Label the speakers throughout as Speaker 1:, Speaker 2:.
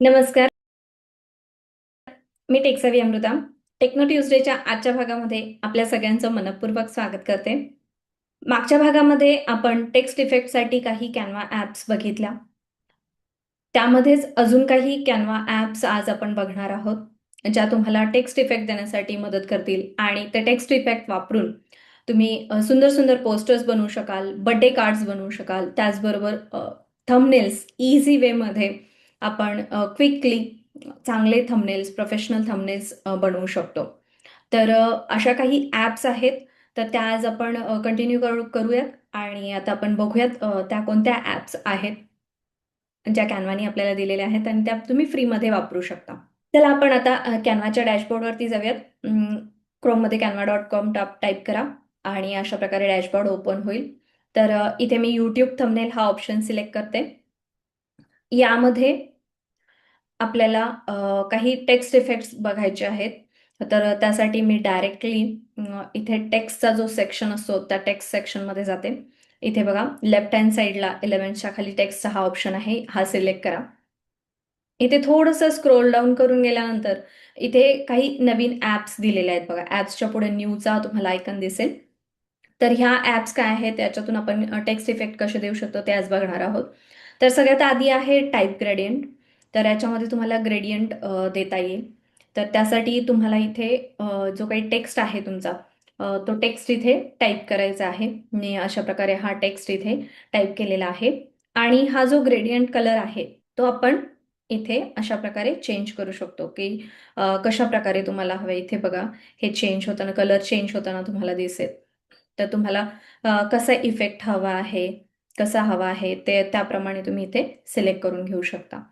Speaker 1: नमस्कार. मी टेक्सावी अमृता. टेक्नो ट्युजडेच्या आजच्या भागामध्ये आपल्या सगळ्यांचं मनपूर्वक स्वागत करते. मागच्या भागामध्ये आपण टेक्स्ट इफेक्टसाठी काही कॅनवा ॲप्स बघितल्या. त्यामध्येच अजून काही कॅनवा ॲप्स आज आपण बघणार आहोत ज्या तुम्हाला टेक्स्ट इफेक्ट देण्यासाठी मदत करतील आणि ते टेक्स्ट इफेक्ट वापरून तुम्ही सुंदर सुंदर पोस्टर्स बनवू शकाल बड्डे कार्ड्स बनवू शकाल. त्याचबरोबर थंबनेल्स इझी वेमध्ये आपण क्विकली चांगले थंबनेल्स प्रोफेशनल थंबनेल्स बनवू शकतो. तर अशा काही ॲप्स आहेत. तर त्या आज आपण कंटिन्यू करू करूयात आणि आता आपण बघूयात त्या कोणत्या ॲप्स आहेत ज्या कॅनवानी आपल्याला दिलेल्या आहेत आणि त्या तुम्ही फ्रीमध्ये वापरू शकता. चला आपण आता कॅनवाच्या डॅशबोर्डवरती जाऊयात. क्रोममध्ये कॅनवा डॉट कॉम टाप टाईप करा आणि अशा प्रकारे डॅशबोर्ड ओपन होईल. तर इथे मी यूट्यूब थंबनेल हा ऑप्शन सिलेक्ट करते. यामध्ये आपल्याला काही टेक्स्ट इफेक्ट्स बघायचे आहेत. तर त्यासाठी मी डायरेक्टली इथे टेक्स्टचा जो सेक्शन असतो त्या टेक्स्ट सेक्शनमध्ये जाते. इथे बघा लेफ्ट हँड साईडला एलिमेंट्सच्या खाली टेक्स्टचा हा ऑप्शन आहे. हा सिलेक्ट करा. इथे थोडंसं स्क्रोल डाऊन करून गेल्यानंतर इथे काही नवीन ॲप्स दिलेले आहेत बघा. ॲप्सच्या पुढे न्यूचा तुम्हाला आयकन दिसेल. तर ह्या ॲप्स काय आहेत? त्याच्यातून आपण टेक्स्ट इफेक्ट कसे देऊ शकतो ते आज बघणार आहोत. तर सगळ्यात आधी आहे टाईप ग्रेडियंट तर याच्यामध्ये तुम्हाला ग्रेडियंट देता येईल. तर त्यासाठी तुम्हाला इथे जो काही टेक्स्ट आहे तुमचा तो टेक्स्ट इथे टाईप करायचा आहे. मी अशा प्रकारे हा टेक्स्ट इथे टाईप केलेला आहे. आणि हा जो ग्रेडियंट कलर आहे तो आपण इथे अशा प्रकारे चेंज करू शकतो की कशा प्रकारे तुम्हाला हवे इथे बघा. हे चेंज होताना कलर चेंज होताना तुम्हाला दिसेल. तर तुम्हाला कसा इफेक्ट हवा आहे? कसा हवा आहे ते त्याप्रमाणे तुम्ही इथे सिलेक्ट करून घेऊ शकता.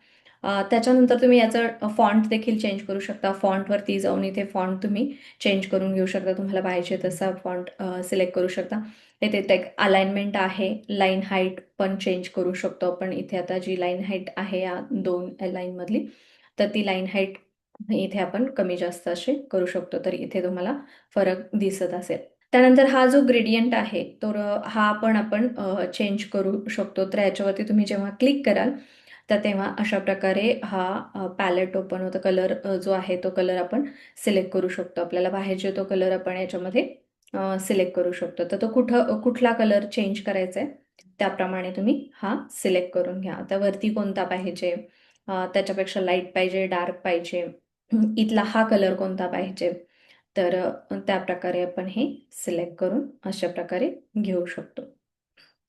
Speaker 1: त्याच्यानंतर तुम्ही याचं फॉन्ट देखील चेंज करू शकता. फॉन्टवरती जाऊन इथे फॉन्ट तुम्ही चेंज करून घेऊ शकता. तुम्हाला पाहिजे तसा फॉन्ट सिलेक्ट करू शकता. इथे ते अलाइनमेंट आहे. लाईन हाईट पण चेंज करू शकतो आपण. इथे आता जी लाईन हाईट आहे या दोन लाईनमधली तर ती लाईन हाईट इथे आपण कमी जास्त असे करू शकतो. तर इथे तुम्हाला फरक दिसत असेल. त्यानंतर हा जो ग्रेडियंट आहे तर हा पण आपण चेंज करू शकतो. तर याच्यावरती तुम्ही जेव्हा क्लिक कराल तर तेव्हा अशा प्रकारे हा पॅलेट ओपन होतं. कलर जो आहे तो कलर आपण सिलेक्ट करू शकतो. आपल्याला पाहिजे तो कलर आपण याच्यामध्ये सिलेक्ट करू शकतो. तर तो कुठं कुठला कलर चेंज करायचा आहे त्याप्रमाणे तुम्ही हा सिलेक्ट करून घ्या. आता वरती कोणता पाहिजे? त्याच्यापेक्षा लाइट पाहिजे डार्क पाहिजे. इथला हा कलर कोणता पाहिजे? तर त्या प्रकारे आपण हे सिलेक्ट करून अशा प्रकारे घेऊ शकतो.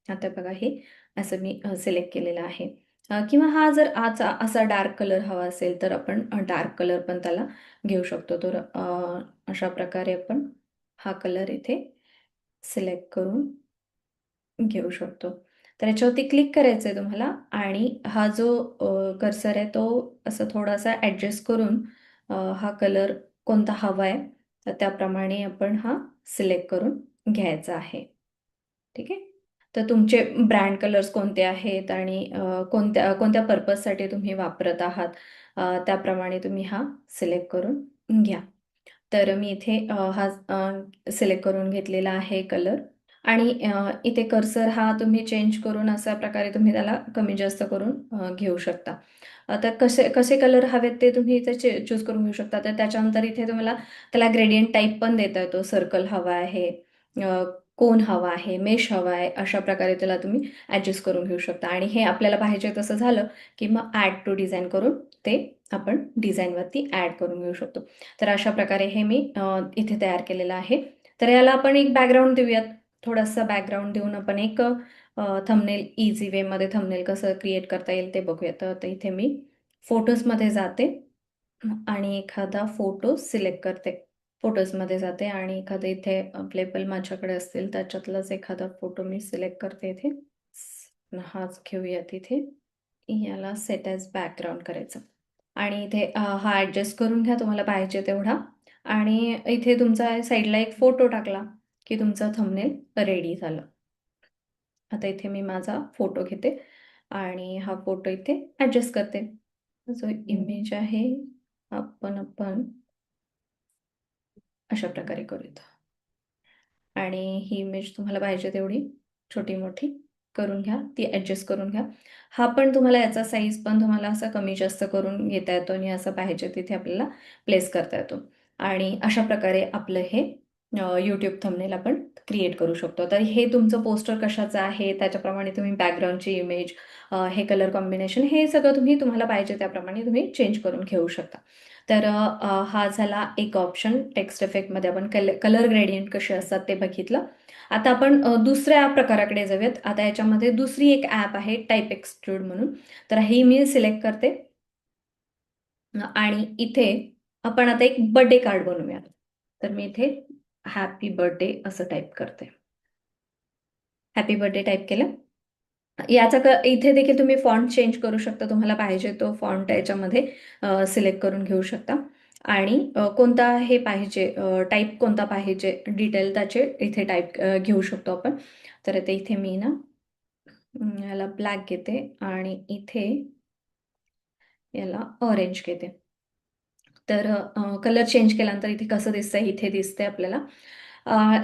Speaker 1: आता बघा हे असं मी सिलेक्ट केलेलं आहे. किंवा हा जर आचा असा डार्क कलर हवा असेल तर आपण डार्क कलर पण त्याला घेऊ शकतो. तर अशा प्रकारे आपण हा कलर इथे सिलेक्ट करून घेऊ शकतो. तर याच्यावरती क्लिक करायचं आहे तुम्हाला आणि हा जो कर्सर आहे तो असं थोडासा ॲडजस्ट करून हा कलर कोणता हवा आहे तर त्याप्रमाणे आपण हा सिलेक्ट करून घ्यायचा आहे. ठीक आहे? तर तुमचे ब्रँड कलर्स कोणते आहेत आणि कोणत्या कोणत्या पर्पजसाठी तुम्ही वापरत आहात त्याप्रमाणे तुम्ही हा सिलेक्ट करून घ्या. तर मी इथे हा सिलेक्ट करून घेतलेला आहे कलर आणि इथे कर्सर हा तुम्ही चेंज करून अशा प्रकारे तुम्ही त्याला कमी जास्त करून घेऊ शकता. तर कसे कसे कलर हवेत ते तुम्ही इथे चे चूज करून घेऊ शकता. तर त्याच्यानंतर इथे तुम्हाला त्याला ग्रेडियंट टाईप पण देता येतो. सर्कल हवा आहे कोन हवा आहे मेश हवा आहे अशा प्रकारे त्याला तुम्ही ॲडजस्ट करून घेऊ शकता. आणि हे आपल्याला पाहिजे तसं झालं की मग ॲड टू डिझाईन करून ते आपण डिझाईनवरती ॲड करून घेऊ शकतो. तर अशा प्रकारे हे मी इथे तयार केलेलं आहे. तर याला आपण एक बॅकग्राऊंड देऊयात. थोडासा बॅकग्राऊंड देऊन आपण एक थंबनेल इझी वेमध्ये थंबनेल कसं क्रिएट करता येईल ते बघूया. तर आता इथे मी फोटोजमध्ये जाते आणि एखादा फोटो सिलेक्ट करते. फोटोजमध्ये जाते आणि एखादं इथे अवेलेबल माझ्याकडे असतील त्याच्यातलाच एखादा फोटो मी सिलेक्ट करते इथे. हाच घेऊया तिथे. याला सेट ॲज बॅकग्राऊंड करायचं. आणि इथे हा ॲडजस्ट करून घ्या तुम्हाला पाहिजे तेवढा. आणि इथे तुमचा साईडला एक फोटो टाकला. की तुमचं थंबनेल रेडी झालं. आता इथे मी माझा फोटो घेते आणि हा फोटो इथे ॲडजस्ट करते. जो इमेज आहे आपण आपण अशा प्रकारे करूयात. आणि ही इमेज तुम्हाला पाहिजे तेवढी छोटी मोठी करून घ्या ती ॲडजस्ट करून घ्या. हा पण तुम्हाला याचा साईज पण तुम्हाला असा कमी जास्त करून घेता येतो आणि असं पाहिजे तिथे आपल्याला प्लेस करता येतो. आणि अशा प्रकारे आपलं हे यूट्यूब थंबनेल आपण क्रिएट करू शकतो. तर हे तुमचं पोस्टर कशाचं आहे? त्याच्याप्रमाणे तुम्ही बॅकग्राऊंडची इमेज हे कलर कॉम्बिनेशन हे सगळं तुम्ही तुम्हाला पाहिजे त्याप्रमाणे तुम्ही चेंज करून घेऊ शकता. तर हा झाला एक ऑप्शन टेक्स्ट इफेक्टमध्ये आपण कल कलर ग्रेडियंट कसे असतात ते बघितलं. आता आपण दुसऱ्या प्रकाराकडे जाऊयात. आता याच्यामध्ये दुसरी एक ॲप आहे टाईप एक्सट्रूड म्हणून. तर ही मी सिलेक्ट करते. आणि इथे आपण आता एक बर्थडे कार्ड बनवूया तर मी इथे हॅपी बर्थडे असं टाईप करते. हॅपी बर्थडे टाईप केलं. याचा इथे देखील तुम्ही फॉन्ट चेंज करू शकता. तुम्हाला पाहिजे तो फॉन्ट याच्यामध्ये सिलेक्ट करून घेऊ शकता. आणि कोणता हे पाहिजे टाईप कोणता पाहिजे डिटेल त्याचे इथे टाईप घेऊ शकतो आपण. तर ते इथे मी ना याला ब्लॅक घेते आणि इथे याला ऑरेंज घेते. तर कलर चेंज केल्यानंतर इथे कसं दिसतंय इथे दिसतंय आपल्याला.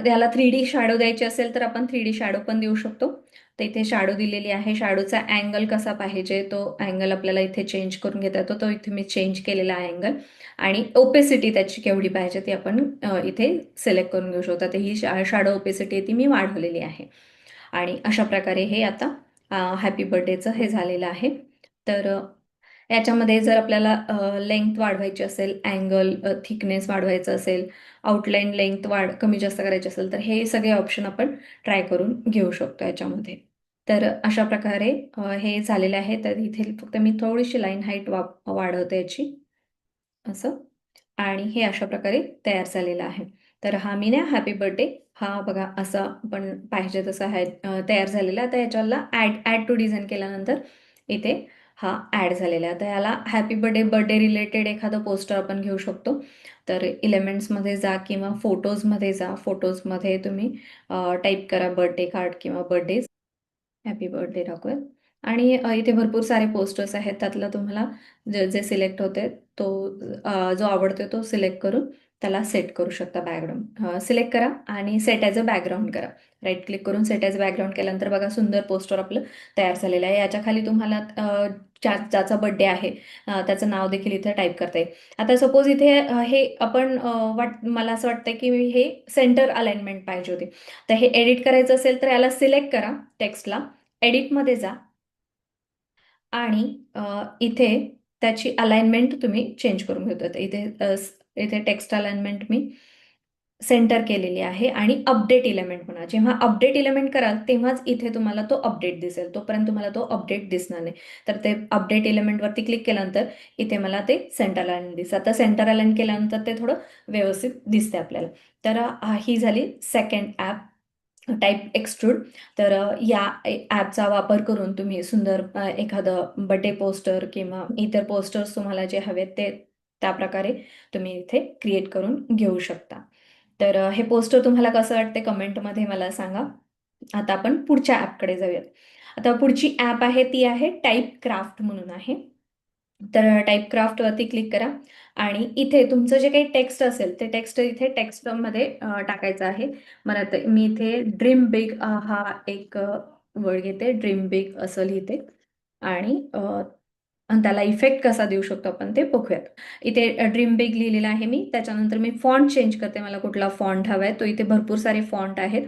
Speaker 1: याला थ्री डी शॅडो द्यायची असेल तर आपण थ्री डी शॅडो पण देऊ शकतो. तर इथे शॅडो दिलेली आहे. शॅडोचा अँगल कसा पाहिजे तो अँगल आपल्याला इथे चेंज करून घेता येतो. तो इथे मी चेंज केलेला आहे अँगल आणि ओपेसिटी त्याची केवढी पाहिजे ती आपण इथे सिलेक्ट करून घेऊ शकतो. तर ही शा शॅडो ओपेसिटी ती मी वाढवलेली आहे. आणि अशा प्रकारे हे आता हॅपी बर्थडेचं हे झालेलं आहे. तर याच्यामध्ये जर आपल्याला लेंथ वाढवायची असेल अँगल थिकनेस वाढवायचं असेल आउटलाईन लेंथ वाढ कमी जास्त करायची असेल तर हे सगळे ऑप्शन आपण ट्राय करून घेऊ शकतो याच्यामध्ये. तर अशा प्रकारे हे झालेले आहे. तर इथे फक्त मी थोडीशी लाईन हाईट वा वाढवते याची. असं. आणि हे अशा प्रकारे तयार झालेलं आहे. तर हा मी ना हॅपी बर्थडे हा बघा असा पण पाहिजे तसा आहे तयार झालेला. तर याच्याला ॲड ॲड टू डिझाईन केल्यानंतर इथे हा ॲड झालेला आहे. तर याला हॅपी बर्थडे बर्थडे रिलेटेड एखादं पोस्टर आपण घेऊ शकतो. तर इलेमेंट्समध्ये जा किंवा फोटोजमध्ये जा. फोटोजमध्ये तुम्ही टाईप करा बर्थडे कार्ड किंवा बर्थडे हॅपी बर्थडे टाकूयात आणि इथे भरपूर सारे पोस्टर्स आहेत. त्यातलं तुम्हाला जे जे सिलेक्ट होते तो जो आवडतो तो सिलेक्ट करून त्याला सेट करू शकता बॅकग्राऊंड सिलेक्ट करा आणि सेट ॲज अ बॅकग्राऊंड करा. राईट क्लिक करून सेट ॲज बॅकग्राऊंड केल्यानंतर बघा सुंदर पोस्टर आपलं तयार झालेलं आहे. याच्या खाली तुम्हाला ज्या ज्याचा बड्डे आहे त्याचं नाव देखील इथे टाईप करता येईल. आता सपोज इथे हे आपण वाट मला असं वाटतं की हे सेंटर अलाइनमेंट पाहिजे होते. तर हे एडिट करायचं असेल तर याला सिलेक्ट करा टेक्स्टला एडिटमध्ये जा. आणि इथे त्याची अलाइनमेंट तुम्ही चेंज करून घेतो इथे इथे टेक्स्ट अलाइनमेंट मी सेंटर केलेली आहे आणि अपडेट इलेमेंट म्हणा. जेव्हा अपडेट इलेमेंट कराल तेव्हाच इथे तुम्हाला तो अपडेट दिसेल. तोपर्यंत तुम्हाला तो अपडेट दिसणार नाही. तर ते अपडेट इलेमेंटवरती क्लिक केल्यानंतर इथे मला ते सेंटर अलाइन दिसतं. आता सेंटर अलाइन केल्यानंतर ते थोडं व्यवस्थित दिसते आपल्याला. तर ही झाली सेकंड ॲप टाईप एक्स्ट्रूड तर या ॲपचा वापर करून तुम्ही सुंदर एखादं बड्डे पोस्टर किंवा इतर पोस्टर्स तुम्हाला जे हवेत ते त्या प्रकारे तुम्ही इथे क्रिएट करून घेऊ शकता. तर हे पोस्टर तुम्हाला कसं वाटते कमेंटमध्ये मला सांगा. आता आपण पुढच्या ॲपकडे जाऊयात. आता पुढची ॲप आहे ती आहे टाईप क्राफ्ट म्हणून आहे. तर टाईप क्राफ्टवरती क्लिक करा. आणि इथे तुमचं जे काही टेक्स्ट असेल ते टेक्स्ट इथे टेक्स्टमध्ये टाकायचं आहे. मला मी इथे ड्रीम बिग हा एक वर्ड घेते. ड्रीम बिग असं लिहिते. आणि आणि त्याला इफेक्ट कसा देऊ शकतो आपण ते बघूयात. इथे ड्रीम बिग लिहिलेला आहे मी. त्याच्यानंतर मी फॉन्ट चेंज करते. मला कुठला फॉन्ट हवा आहे तो इथे भरपूर सारे फॉन्ट आहेत.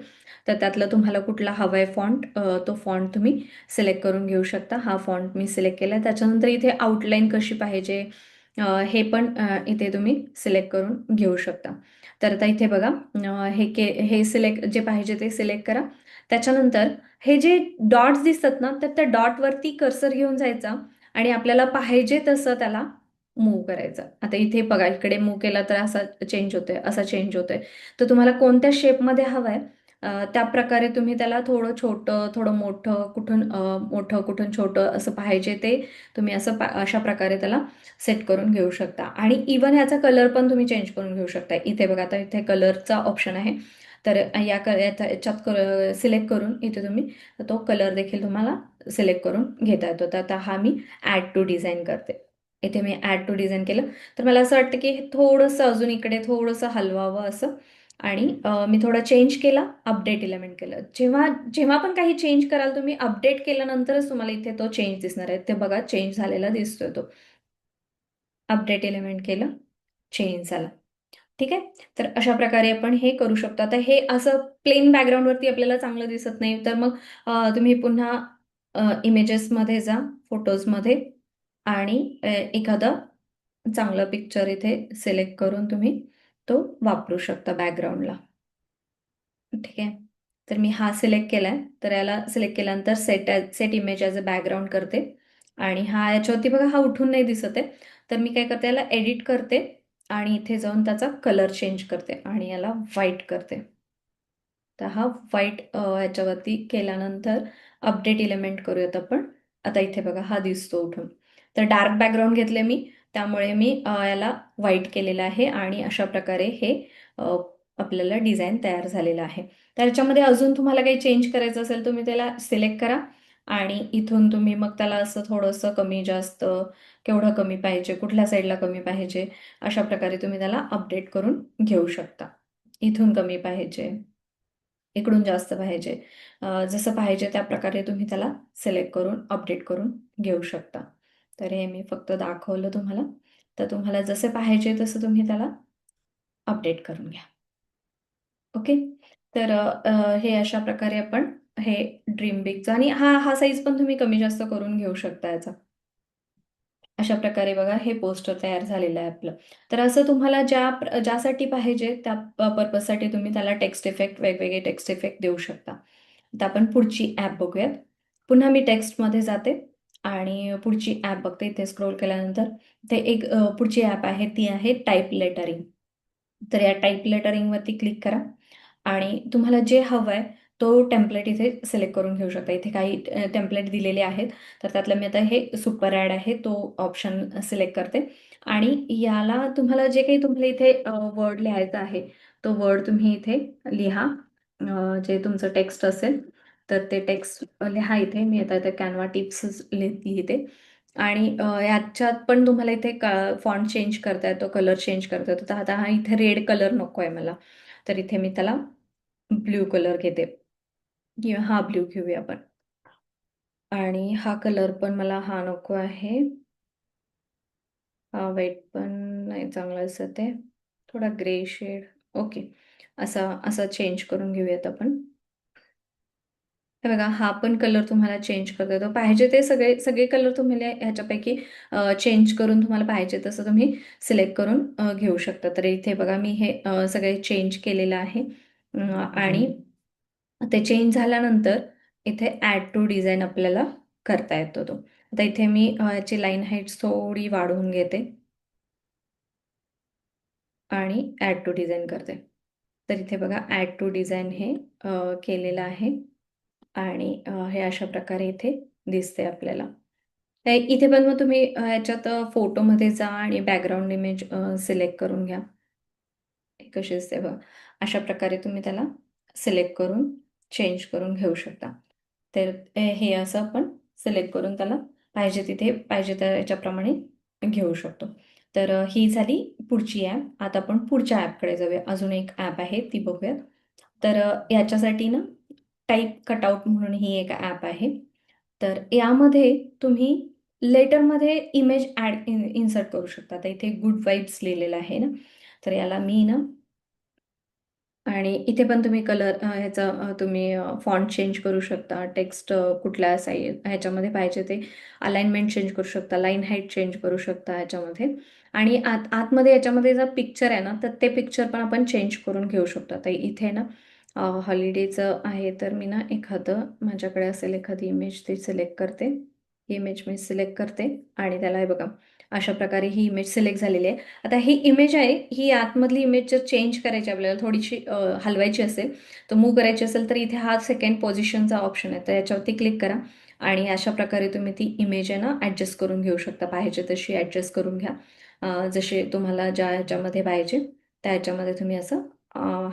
Speaker 1: तर त्यातलं तुम्हाला कुठला हवा आहे फॉन्ट तो फॉन्ट तुम्ही सिलेक्ट करून घेऊ शकता. हा फॉन्ट मी सिलेक्ट केला त्याच्यानंतर इथे आउटलाईन कशी पाहिजे हे पण इथे तुम्ही सिलेक्ट करून घेऊ शकता. तर आता इथे बघा हे के हे सिलेक्ट जे पाहिजे ते सिलेक्ट करा. त्याच्यानंतर हे जे डॉट्स दिसतात ना तर त्या डॉटवरती कर्सर घेऊन जायचा. आणि आपल्याला पाहिजे तसं त्याला मूव करायचं. आता इथे बघा इकडे मूव केला तर असा चेंज होतोय असा चेंज होतोय. तर तुम्हाला कोणत्या शेपमध्ये हवं आहे त्या प्रकारे तुम्ही त्याला थोडं छोटं थोडं मोठं कुठून मोठं कुठून छोटं असं पाहिजे ते तुम्ही असं अशा प्रकारे त्याला सेट करून घेऊ शकता. आणि इवन ह्याचा कलर पण तुम्ही चेंज करून घेऊ शकता. इथे बघा आता इथे कलरचा ऑप्शन आहे. तर या क याच्यात सिलेक्ट करून इथे तुम्ही तो कलर देखील तुम्हाला सिलेक्ट करून घेता येतो. तर आता हा मी ॲड टू डिझाईन करते. इथे मी ॲड टू डिझाईन केलं. तर मला असं वाटतं की थोडंसं अजून इकडे थोडंसं हलवावं असं. आणि मी थोडं चेंज केला अपडेट इलेमेंट केलं. जेव्हा जेव्हा पण काही चेंज कराल तुम्ही अपडेट केल्यानंतरच तुम्हाला इथे तो चेंज दिसणार आहे. ते बघा चेंज झालेला दिसतोय तो. अपडेट इलेमेंट केलं चेंज झाला. ठीक आहे? तर अशा प्रकारे आपण हे करू शकतो. आता हे असं प्लेन बॅकग्राऊंडवरती आपल्याला चांगलं दिसत नाही. तर मग तुम्ही पुन्हा इमेजेसमध्ये जा फोटोजमध्ये आणि एखादं चांगलं पिक्चर इथे सिलेक्ट करून तुम्ही तो वापरू शकता बॅकग्राऊंडला ठीक आहे? तर मी हा सिलेक्ट केला आहे तर याला सिलेक्ट केल्यानंतर set set image as a background करते. आणि हा याच्यावरती बघा हा उठून नाही दिसत आहे. तर मी काय करते याला एडिट करते आणि इथे जाऊन त्याचा कलर चेंज करते आणि याला व्हाईट करते. तर हा व्हाईट याच्यावरती केल्यानंतर अपडेट इलेमेंट करूयात आपण. आता इथे बघा हा दिसतो उठून. तर डार्क बॅकग्राऊंड घेतले मी. त्यामुळे मी याला व्हाईट केलेलं आहे आणि अशा प्रकारे हे आपल्याला डिझाईन तयार झालेलं आहे. तर त्याच्यामध्ये अजून तुम्हाला काही चेंज करायचं असेल तुम्ही त्याला सिलेक्ट करा. आणि इथून तुम्ही मग त्याला असं थोडंसं कमी जास्त केवढं कमी पाहिजे कुठल्या साईडला कमी पाहिजे अशा प्रकारे तुम्ही त्याला अपडेट करून घेऊ शकता. इथून कमी पाहिजे. इकडून जास्त पाहिजे. जसं पाहिजे त्या प्रकारे तुम्ही त्याला सिलेक्ट करून अपडेट करून घेऊ शकता. तर हे मी फक्त दाखवलं तुम्हाला. तर तुम्हाला जसे पाहिजे तसं तुम्ही त्याला अपडेट करून घ्या. ओके? तर हे अशा प्रकारे आपण हे ड्रीम बिगचं आणि हा हा साईज पण तुम्ही कमी जास्त करून घेऊ शकता याचा. अशा प्रकारे बघा हे पोस्टर तयार झालेलं आहे आपलं. तर असं तुम्हाला ज्या ज्यासाठी पाहिजे त्या पर्पजसाठी तुम्ही त्याला टेक्स्ट इफेक्ट वेगवेगळे टेक्स्ट इफेक्ट देऊ शकता. तर आपण पुढची ॲप बघूयात. पुन्हा मी टेक्स्टमध्ये जाते आणि पुढची ॲप बघते. इथे स्क्रोल केल्यानंतर ते एक पुढची ॲप आहे ती आहे टाईप लेटरिंग तर या टाईप लेटरिंगवरती क्लिक करा आणि तुम्हाला जे हवं आहे तो टेम्पलेट इथे सिलेक्ट करून घेऊ शकता. इथे काही टेम्पलेट दिलेले आहेत. तर त्यातलं मी आता हे सुपर ॲड आहे तो ऑप्शन सिलेक्ट करते. आणि याला तुम्हाला जे काही तुम्हाला इथे वर्ड लिहायचं आहे तो वर्ड तुम्ही इथे लिहा. जे तुमचं टेक्स्ट असेल तर ते टेक्स्ट लिहा इथे. मी आता इथे कॅनवा टिप्स लिहिते. आणि याच्यात पण तुम्हाला इथे का फॉन्ट चेंज करता येतो कलर चेंज करता येतो. तर आता हा इथे रेड कलर नको आहे मला. तर इथे मी त्याला ब्ल्यू कलर घेते. किंवा हा ब्ल्यू घेऊया आपण. आणि हा कलर पण मला हा नको आहे. हा व्हाईट पण नाही चांगला दिसत ते थोडा ग्रे शेड ओके असा असा चेंज करून घेऊयात आपण. हे बघा हा पण कलर तुम्हाला चेंज करता येतो. पाहिजे ते सगळे सगळे कलर तुम्ही ह्याच्यापैकी चेंज करून तुम्हाला पाहिजे तसं तुम्ही सिलेक्ट करून घेऊ शकता. तर इथे बघा मी हे सगळे चेंज केलेलं आहे. आणि ते चेंज झाल्यानंतर इथे ॲड टू डिझाईन आपल्याला करता येतो तो. आता इथे मी याची लाईन हाईट थोडी वाढवून घेते. आणि ॲड टू डिझाईन करते. तर इथे बघा ॲड टू डिझाईन हे केलेलं आहे. आणि हे अशा प्रकारे इथे दिसते आपल्याला. इथे पण मग तुम्ही ह्याच्यात फोटोमध्ये जा आणि बॅकग्राऊंड इमेज सिलेक्ट करून घ्या. कशी असते बघा. अशा प्रकारे तुम्ही त्याला सिलेक्ट करून चेंज करून घेऊ शकता. तर हे असं आपण सिलेक्ट करून त्याला पाहिजे तिथे पाहिजे त्या याच्याप्रमाणे घेऊ शकतो. तर ही झाली पुढची ॲप आता आपण पुढच्या ॲपकडे जाऊया. अजून एक ॲप आहे ती बघूयात. तर याच्यासाठी ना टाईप कटआउट म्हणून ही एक ॲप आहे. तर यामध्ये तुम्ही लेटरमध्ये इमेज ॲड इन इन्सर्ट करू शकता. तर इथे गुड वाईब्स लिहिलेलं आहे ना. तर याला मी ना आणि इथे पण तुम्ही कलर ह्याचा तुम्ही फॉन्ट चेंज करू शकता. टेक्स्ट कुठल्या साई ह्याच्यामध्ये पाहिजे ते अलाइनमेंट चेंज करू शकता. लाईन हाईट चेंज करू शकता ह्याच्यामध्ये. आणि आत आतमध्ये याच्यामध्ये जर पिक्चर आहे ना तर ते पिक्चर पण आपण चेंज करून घेऊ शकतो. तर इथे ना हॉलिडेचं आहे तर मी ना एखादं माझ्याकडे असेल एखादी इमेज ती सिलेक्ट करते. इमेज मी सिलेक्ट करते आणि त्याला हे बघा अशा प्रकारे ही इमेज सिलेक्ट झालेली आहे. आता ही इमेज आहे ही आतमधली इमेज जर चेंज करायची आपल्याला थोडीशी हलवायची असेल तर मूव करायची असेल तर इथे हा सेकंड पोझिशनचा ऑप्शन आहे. तर याच्यावरती क्लिक करा आणि अशा प्रकारे तुम्ही ती इमेज आहे ना ॲडजस्ट करून घेऊ शकता. पाहिजे तशी ॲडजस्ट करून घ्या. जसे तुम्हाला ज्या ह्याच्यामध्ये पाहिजे त्या ह्याच्यामध्ये तुम्ही असं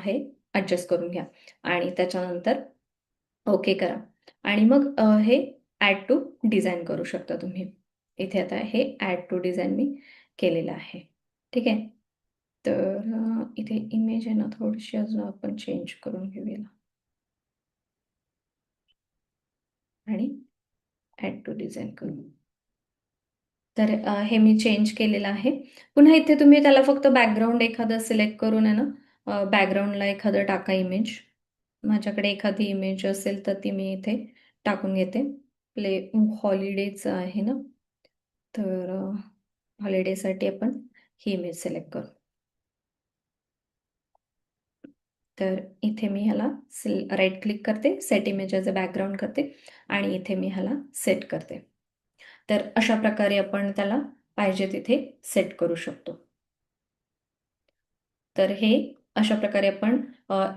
Speaker 1: हे ॲडजस्ट करून घ्या. आणि त्याच्यानंतर ओके करा. आणि मग हे ॲड टू डिझाईन करू शकता तुम्ही. इथे आता हे ॲड टू डिझाईन मी केलेलं आहे. ठीक आहे? तर इथे इमेज आहे ना थोडीशी अजून आपण चेंज करून घेऊया आणि ॲड टू डिझाईन करू. तर हे मी चेंज केलेलं आहे. पुन्हा इथे तुम्ही त्याला फक्त बॅकग्राऊंड एखादं सिलेक्ट करून आहे ना बॅकग्राऊंडला एखादं टाका इमेज माझ्याकडे एखादी इमेज असेल तर ती मी इथे टाकून घेते. प्ले हॉलिडेचं आहे ना तर हॉलिडेसाठी आपण ही इमेज सिलेक्ट करू. तर इथे मी ह्याला सिल राईट क्लिक करते set image as a background करते आणि इथे मी ह्याला सेट करते. तर अशा प्रकारे आपण त्याला पाहिजे तिथे सेट करू शकतो. तर हे अशा प्रकारे आपण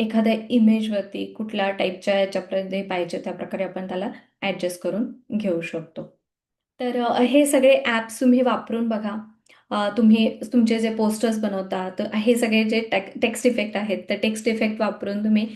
Speaker 1: एखाद्या इमेजवरती कुठल्या टाईपच्या याच्यामध्ये पाहिजे त्या प्रकारे आपण त्याला ॲडजस्ट करून घेऊ शकतो. तर अ, हे सगळे ॲप्स तुम्ही वापरून बघा. अ, तुम्ही तुमचे जे पोस्टर्स बनवता तर हे सगळे जे टेक टेक्स्ट इफेक्ट आहेत तर टेक्स्ट इफेक्ट वापरून तुम्ही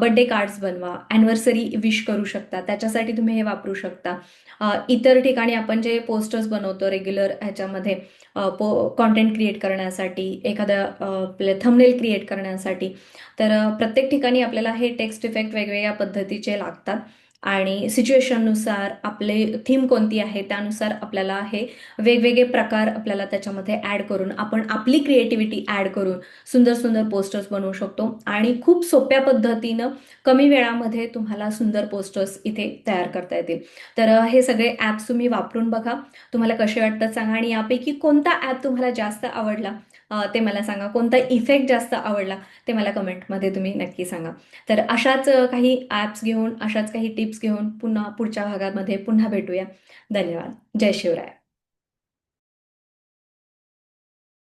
Speaker 1: बड्डे कार्ड्स बनवा ॲनिव्हर्सरी विश करू शकता त्याच्यासाठी तुम्ही हे वापरू शकता. अ, इतर ठिकाणी आपण जे पोस्टर्स बनवतो रेग्युलर ह्याच्यामध्ये अ, पो कॉन्टेंट क्रिएट करण्यासाठी एखादं अ, थमनेल थंबनेल क्रिएट करण्यासाठी तर अ, प्रत्येक ठिकाणी आपल्याला हे टेक्स्ट इफेक्ट वेगवेगळ्या पद्धतीचे लागतात. आणि सिच्युएशननुसार आपले थीम कोणती आहे त्यानुसार आपल्याला हे वेगवेगळे प्रकार आपल्याला त्याच्यामध्ये ॲड करून आपण आपली क्रिएटिव्हिटी ॲड करून सुंदर सुंदर पोस्टर्स बनवू शकतो. आणि खूप सोप्या पद्धतीनं कमी वेळामध्ये तुम्हाला सुंदर पोस्टर्स इथे तयार करता येतील. तर हे सगळे ॲप्स तुम्ही वापरून बघा. तुम्हाला कसे वाटतात सांगा. आणि यापैकी कोणता ॲप तुम्हाला जास्त आवडला? ते मला सांगा कोणता इफेक्ट जास्त आवडला ते मला कमेंटमध्ये तुम्ही नक्की सांगा. तर अशाच काही ॲप्स घेऊन अशाच काही टिप्स घेऊन पुन्हा पुढच्या भागामध्ये पुन्हा भेटूया. धन्यवाद. जय शिवराय.